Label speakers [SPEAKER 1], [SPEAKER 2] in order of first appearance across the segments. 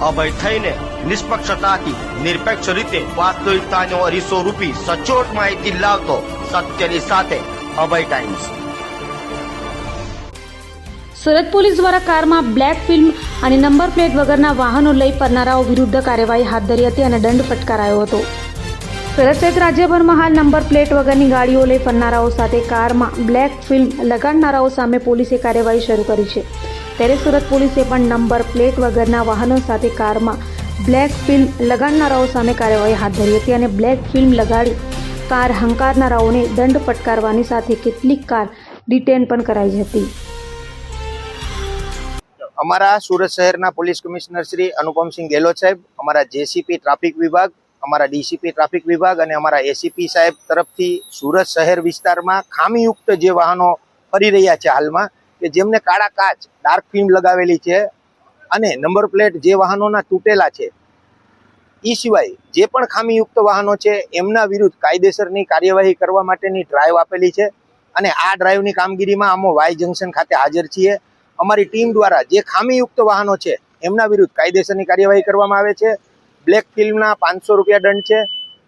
[SPEAKER 1] અભય થઈને નિષ્પક્ષતાથી, નિરપેક્ષ રીતે વાસ્તવિકતાનો અરીસો રૂપી સચોટ માહિતી લાવતો સત્યની સાથે અભય ટાઈમ્સ
[SPEAKER 2] સુરત પોલીસ દ્વારા કારમાં બ્લેક ફિલ્મ અને નંબર પ્લેટ વગરના વાહનો લઈ ફરનારાઓ વિરુદ્ધ કાર્યવાહી હાથ ધરી હતી અને દંડ ફટકારાયો હતો. સુરત સહિત રાજ્યભરમાં હાલ નંબર પ્લેટ વગરની ગાડીઓ લઈ ફરનારાઓ સાથે કારમાં બ્લેક ફિલ્મ લગાડનારાઓ સામે પોલીસે કાર્યવાહી શરૂ કરી છે. ત્યારે સુરત પોલીસે પણ નંબર, પ્લેટ વગરના વાહનો સાથે કારમાં બ્લેક ફિલ્મ લગાડનારાઓ સામે કાર્યવાહી હાથ ધરી હતી અને બ્લેક ફિલ્મ લગાડી કાર હંકારનારાઓને દંડ ફટકારવાની સાથે કેટલીક કાર ડિટેન પણ કરાઈ હતી.
[SPEAKER 3] અમારા સુરત શહેરના પોલીસ કમિશનર શ્રી અનુપમસિંહ ગેહલોત સાહેબ, અમારા જેસીપી ટ્રાફિક વિભાગ, અમારા ડીસીપી ટ્રાફિક વિભાગ અને અમારા એસીપી સાહેબ તરફથી સુરત શહેર વિસ્તારમાં ખામીયુક્ત જે વાહનો ફરી રહ્યા છે હાલમાં કે જેમને કાળા કાચ ડાર્ક ફિલ્મ લગાવેલી છે અને નંબર પ્લેટ જે વાહનોના તૂટેલા છે એ સિવાય જે પણ ખામીયુક્ત વાહનો છે, એમના વિરુદ્ધ કાયદેસરની કાર્યવાહી કરવા માટેની ડ્રાઈવ આપેલી છે. અને આ ડ્રાઈવની કામગીરીમાં અમો વાય જંકશન ખાતે હાજર છીએ. અમારી ટીમ દ્વારા જે ખામીયુક્ત વાહનો છે, એમના વિરુદ્ધ કાયદેસરની કાર્યવાહી કરવામાં આવે છે. બ્લેક ફિલ્મના પાંચસો રૂપિયા દંડ છે.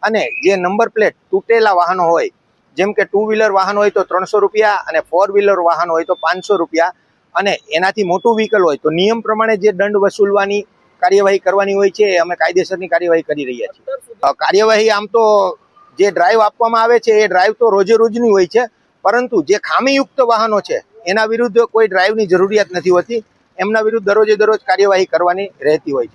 [SPEAKER 3] અને જે નંબર પ્લેટ તૂટેલા વાહનો હોય જેમ કે ટુ વ્હીલર વાહન હોય તો ત્રણસો રૂપિયા અને ફોર વ્હીલર વાહન હોય તો પાંચસો રૂપિયા. અને એનાથી મોટું વ્હીકલ હોય તો નિયમ પ્રમાણે જે દંડ વસૂલવાની કાર્યવાહી કરવાની હોય છે, એ અમે કાયદેસરની કાર્યવાહી કરી રહ્યા છીએ. કાર્યવાહી આમ તો જે ડ્રાઈવ આપવામાં આવે છે, એ ડ્રાઈવ તો રોજે રોજની હોય છે, પરંતુ જે ખામીયુક્ત વાહનો છે, એના વિરુદ્ધ કોઈ ડ્રાઈવની જરૂરિયાત નથી હોતી. એમના વિરુદ્ધ દરરોજે દરરોજ કાર્યવાહી કરવાની રહેતી હોય છે.